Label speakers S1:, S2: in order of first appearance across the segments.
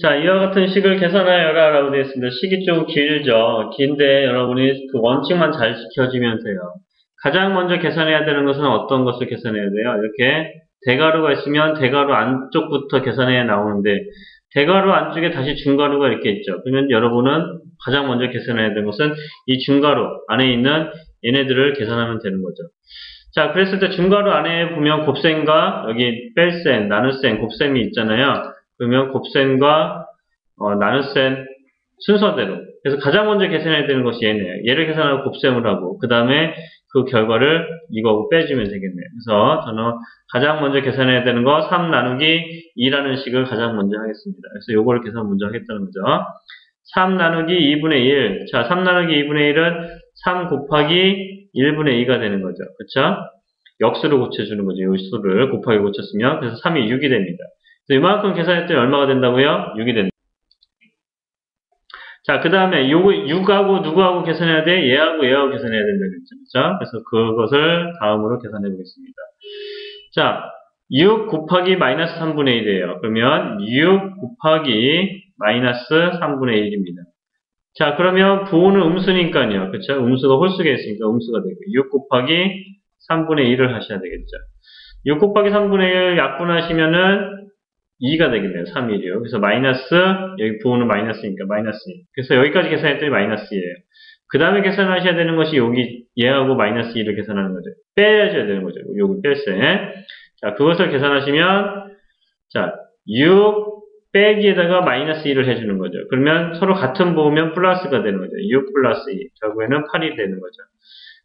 S1: 자, 이와 같은 식을 계산하여라 라고 되어 있습니다. 식이 좀 길죠. 긴데 여러분이 그 원칙만 잘 지켜주면 돼요. 가장 먼저 계산해야 되는 것은 어떤 것을 계산해야 돼요? 이렇게 대가루가 있으면 대가루 안쪽부터 계산해야 나오는데 대가루 안쪽에 다시 중가루가 이렇게 있죠. 그러면 여러분은 가장 먼저 계산해야 되는 것은 이 중가루 안에 있는 얘네들을 계산하면 되는 거죠. 자, 그랬을 때 중가루 안에 보면 곱셈과 여기 뺄셈, 나눗셈, 곱셈이 있잖아요. 그러면 곱셈과 어, 나눗셈 순서대로. 그래서 가장 먼저 계산해야 되는 것이 얘네요. 얘를 계산하고 곱셈을 하고 그 다음에 그 결과를 이거하고 빼주면 되겠네요. 그래서 저는 가장 먼저 계산해야 되는 거 3 나누기 2라는 식을 가장 먼저 하겠습니다. 그래서 요거를 계산 먼저 하겠다는 거죠. 3 나누기 2분의 1. 자, 3 나누기 2분의 1은 3 곱하기 1분의 2가 되는 거죠. 그쵸? 역수를 고쳐주는 거죠. 이 수를 곱하기 고쳤으면. 그래서 3이 6이 됩니다. 이만큼 계산했더니 얼마가 된다고요? 6이 된다. 자, 그 다음에 요거 6하고 누구하고 계산해야 돼? 얘하고 얘하고 계산해야 된다 그랬죠. 그래서 그것을 다음으로 계산해 보겠습니다. 자, 6 곱하기 마이너스 3분의 1이에요. 그러면 6 곱하기 마이너스 3분의 1입니다. 자, 그러면 부호는 음수니까요. 그쵸? 음수가 홀수가 있으니까 음수가 되고 6 곱하기 3분의 1을 하셔야 되겠죠. 6 곱하기 3분의 1 약분하시면은 2가 되겠네요. 3 1이요. 그래서 마이너스, 여기 부호는 마이너스니까 마이너스 2. 그래서 여기까지 계산했더니 마이너스 2예요. 그 다음에 계산하셔야 되는 것이 여기 얘하고 마이너스 2를 계산하는 거죠. 빼야셔야 되는 거죠. 여기 뺄세. 자, 그것을 계산하시면 자, 6 빼기에다가 마이너스 2를 해주는 거죠. 그러면 서로 같은 부호면 플러스가 되는 거죠. 6 플러스 2. 결국에는 8이 되는 거죠.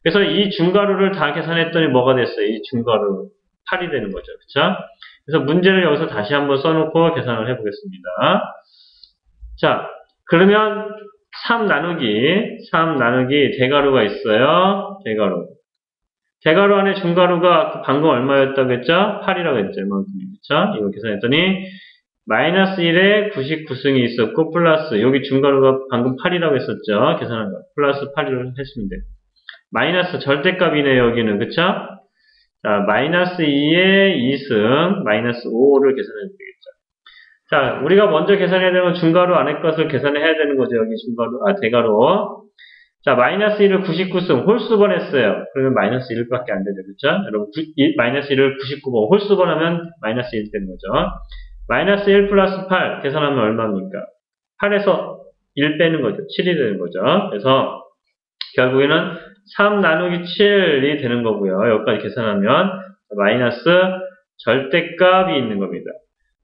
S1: 그래서 이 중가루를 다 계산했더니 뭐가 됐어요? 이 중가루 8이 되는 거죠. 그쵸? 그래서 문제를 여기서 다시 한번 써놓고 계산을 해보겠습니다. 자, 그러면 3 나누기, 3 나누기 대가루가 있어요. 대가루. 대가루 안에 중가루가 방금 얼마였다고 했죠? 8이라고 했죠. 이만큼이. 그쵸? 이거 계산했더니 마이너스 1에 99승이 있었고 플러스 여기 중가루가 방금 8이라고 했었죠. 계산한 거. 플러스 8을 했으면 돼. 마이너스 절대값이네 여기는. 그쵸? 자, 마이너스 2에 2승, 마이너스 5를 계산해야 되겠죠. 자, 우리가 먼저 계산해야 되는 중가루 안에 것을 계산해야 되는 거죠. 여기 중가루, 아, 대가루. 자, 마이너스 1을 99승, 홀수번 했어요. 그러면 마이너스 1밖에 안 되죠. 그쵸? 여러분, 구, 1, 마이너스 1을 99번, 홀수번 하면 마이너스 1 되는 거죠. 마이너스 1 플러스 8, 계산하면 얼마입니까? 8에서 1 빼는 거죠. 7이 되는 거죠. 그래서, 결국에는 3 나누기 7이 되는 거고요. 여기까지 계산하면 마이너스 절대값이 있는 겁니다.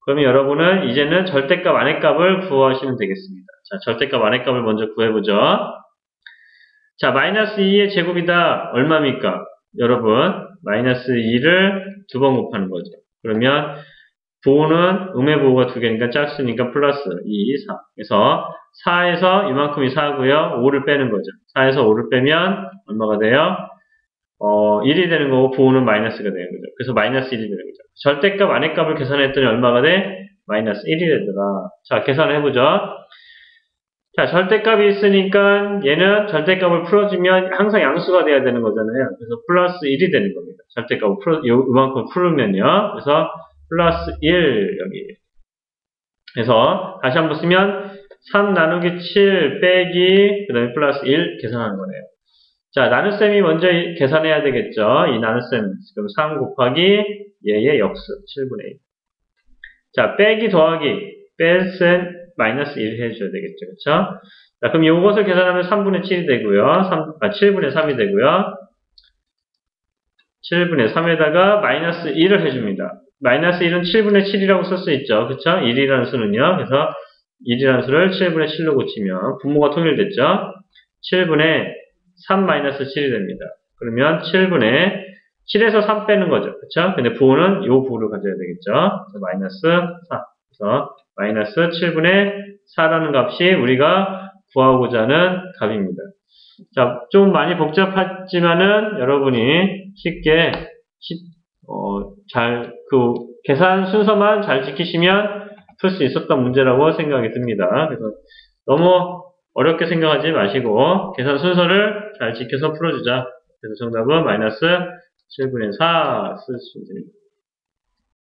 S1: 그러면 여러분은 이제는 절대값 안의 값을 구하시면 되겠습니다. 자, 절대값 안의 값을 먼저 구해보죠. 자, 마이너스 2의 제곱이다. 얼마입니까? 여러분, 마이너스 2를 두 번 곱하는 거죠. 그러면 부호는 음의 부호가 두 개니까 짝수니까 플러스 2, 4. 그래서 4에서 이만큼이 4고요. 5를 빼는 거죠. 4에서 5를 빼면 얼마가 돼요? 어, 1이 되는 거고 부호는 마이너스가 되는 거죠. 그래서 마이너스 1이 되는 거죠. 절대값 안의 값을 계산했더니 얼마가 돼? 마이너스 1이 되더라. 자, 계산을 해보죠. 자, 절대값이 있으니까 얘는 절대값을 풀어주면 항상 양수가 돼야 되는 거잖아요. 그래서 플러스 1이 되는 겁니다. 절대값을 풀어, 이만큼 풀으면요. 그래서 플러스 1 여기. 그래서 다시 한번 쓰면 3 나누기 7 빼기 그 다음에 플러스 1 계산하는 거네요. 자, 나눗셈이 먼저 계산해야 되겠죠. 이 나눗셈 그럼 3 곱하기 얘의 역수 7분의 1. 자, 빼기 더하기 뺄셈 마이너스 1 해줘야 되겠죠. 그쵸? 자, 그럼 이것을 계산하면 3분의 7이 되고요. 3, 아, 7분의 3이 되고요. 7분의 3에다가 마이너스 1을 해줍니다. 마이너스 1은 7분의 7이라고 쓸 수 있죠. 그쵸? 1이라는 수는요. 그래서 1이라는 수를 7분의 7로 고치면 분모가 통일됐죠. 7분의 3 마이너스 7이 됩니다. 그러면 7분의 7에서 3 빼는 거죠. 그쵸? 근데 부호는 이 부호를 가져야 되겠죠. 마이너스 4. 그래서 마이너스 7분의 4라는 값이 우리가 구하고자 하는 값입니다. 자, 좀 많이 복잡하지만은 여러분이 쉽게 어, 잘, 그, 계산 순서만 잘 지키시면 풀 수 있었던 문제라고 생각이 듭니다. 그래서 너무 어렵게 생각하지 마시고, 계산 순서를 잘 지켜서 풀어주자. 그래서 정답은 마이너스 7분의 4쓸수 있습니다.